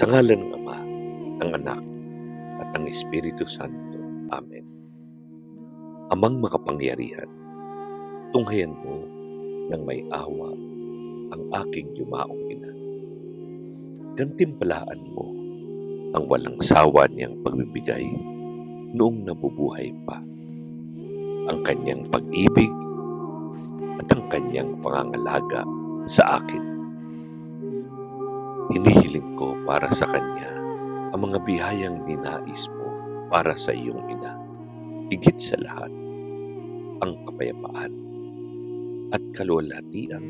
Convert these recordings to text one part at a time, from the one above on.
Sa ngalan ng Ama, ng Anak, at ng Espiritu Santo. Amen. Amang makapangyarihan, tunghayan mo ng may awa ang aking yumaong ina. Gantimpalaan mo ang walang sawa niyang pagbibigay noong nabubuhay pa. Ang kanyang pag-ibig at ang kanyang pangangalaga sa akin. Hinihiling ko para sa kanya ang mga biyayang ninais mo para sa iyong ina. Higit sa lahat, ang kapayapaan at kalwalhatiang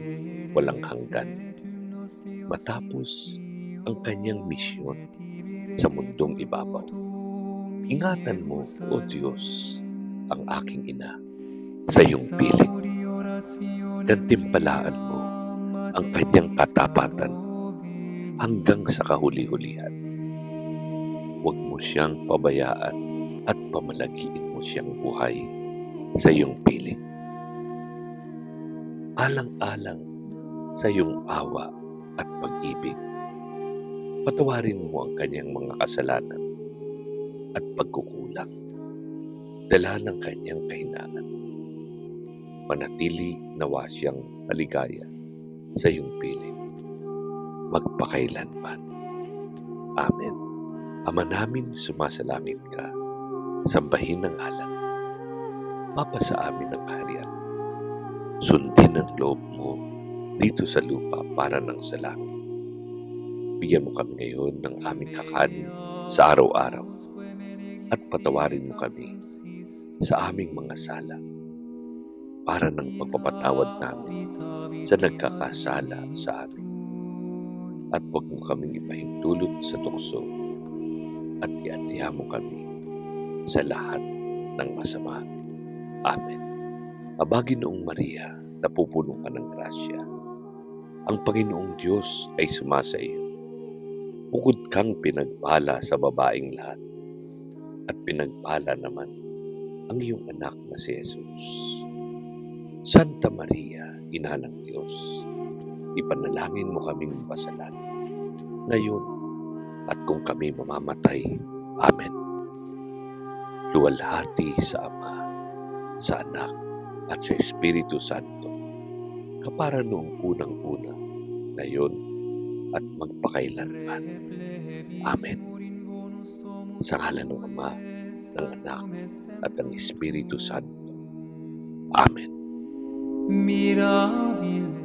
walang hanggan matapos ang kanyang misyon sa mundong ibabaw. Ingatan mo, O Diyos, ang aking ina sa iyong piling. Gantimpalaan mo ang kanyang katapatan hanggang sa kahuli-hulihan. Huwag mo siyang pabayaan at pamalagiin mo siyang buhay sa iyong piling. Alang-alang sa iyong awa at pag-ibig, patawarin mo ang kanyang mga kasalanan at pagkukulang. Dala ng kanyang kahinaan. Manatili nawa siyang maligaya sa iyong piling. Magpakailanman. Amen. Ama namin sumasalangit ka, sambahin ng alam. Mapasa amin ang kaharian. Sundin ang loob mo dito sa lupa para ng sa langit. Bigyan mo kami ngayon ng aming kakanin sa araw-araw at patawarin mo kami sa aming mga sala para ng pagpapatawad namin sa nagkakasala sa amin. At huwag mo kaming ipahintulot sa tukso at iatiya mo kami sa lahat ng masama. Amen. Mabagi noong Maria, napupuno ka ng grasya. Ang Panginoong Diyos ay sumasa iyo. Bukod kang pinagpala sa babaeng lahat at pinagpala naman ang iyong anak na si Jesus. Santa Maria, Ina ng Diyos, ipanalangin mo kaming pasalan ngayon at kung kami mamamatay. Amen. Luwalhati sa Ama, sa Anak, at sa Espiritu Santo, kapara noong unang-una, ngayon, at magpakailanman. Amen. Sa ngalan ng Ama, ng Anak, at ng Espiritu Santo. Amen. mirabile